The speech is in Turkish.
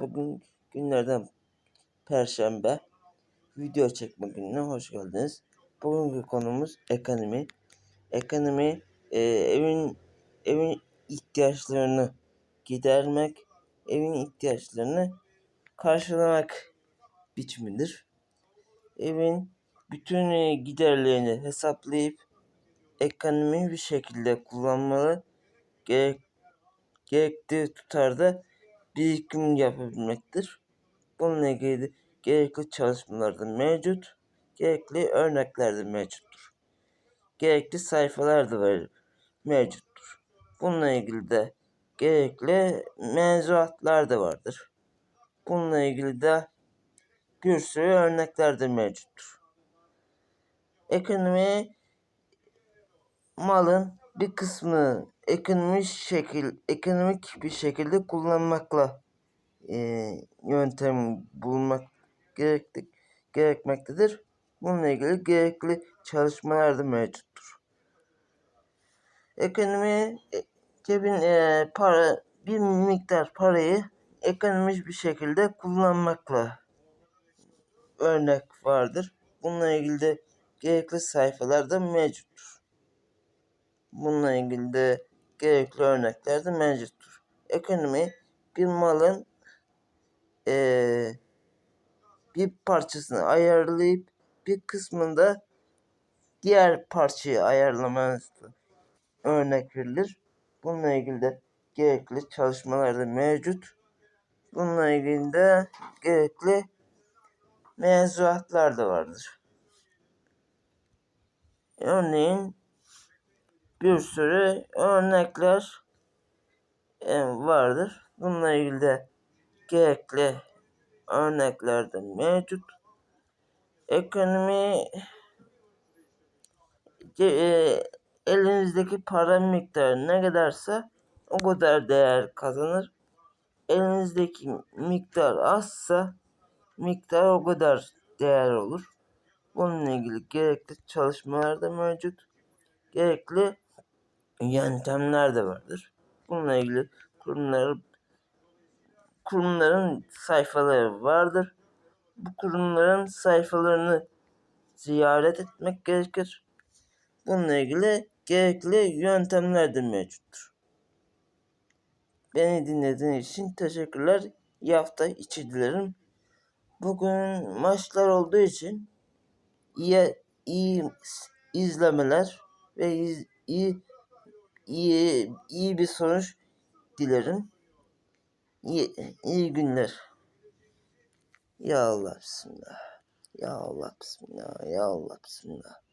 Bugün günlerden Perşembe. Video çekme gününe hoş geldiniz. Bugünkü konumuz ekonomi. Ekonomi e, evin evin ihtiyaçlarını gidermek, evin ihtiyaçlarını karşılamak biçimidir. Evin bütün e, giderlerini hesaplayıp ekonomi bir şekilde kullanmalı. Gerek, gerektiği tutarda birikim yapabilmektir. Bununla ilgili gerekli çalışmalar da mevcut, gerekli örnekler de mevcuttur. Gerekli sayfalar da var, mevcuttur. Bununla ilgili de gerekli mevzuatlar da vardır. Bununla ilgili de bir sürü örnekler de mevcuttur. Ekonomi malın bir kısmını ekonomik şekil ekonomik bir şekilde kullanmakla e, yöntem bulmak gerekti, gerekmektedir. Bununla ilgili gerekli çalışmalar da mevcuttur. Ekonomi e, cebin e, para bir miktar parayı ekonomik bir şekilde kullanmakla örnek vardır. Bununla ilgili de gerekli sayfalar da mevcuttur. Bununla ilgili de gerekli örnekler de mevcuttur. Ekonomi bir malın ee, bir parçasını ayarlayıp bir kısmında diğer parçayı ayarlamanızda örnek verilir. Bununla ilgili de gerekli çalışmalar da mevcut. Bununla ilgili de gerekli mevzuatlar da vardır. Örneğin bir sürü örnekler vardır. Bununla ilgili de gerekli örnekler de mevcut. Ekonomi e, elinizdeki para miktarı ne kadarsa o kadar değer kazanır. Elinizdeki miktar azsa miktar o kadar değer olur. Bununla ilgili gerekli çalışmalar da mevcut. Gerekli yöntemler de vardır. Bununla ilgili kurumlar kurumların sayfaları vardır. Bu kurumların sayfalarını ziyaret etmek gerekir. Bununla ilgili gerekli yöntemler de mevcuttur. Beni dinlediğiniz için teşekkürler. İyi hafta içi dilerim. Bugün maçlar olduğu için iyi, iyi izlemeler ve iz, iyi, iyi, iyi bir sonuç dilerim. İyi, iyi günler. Ya Allah bismillah. Ya Allah bismillah. Ya Allah bismillah.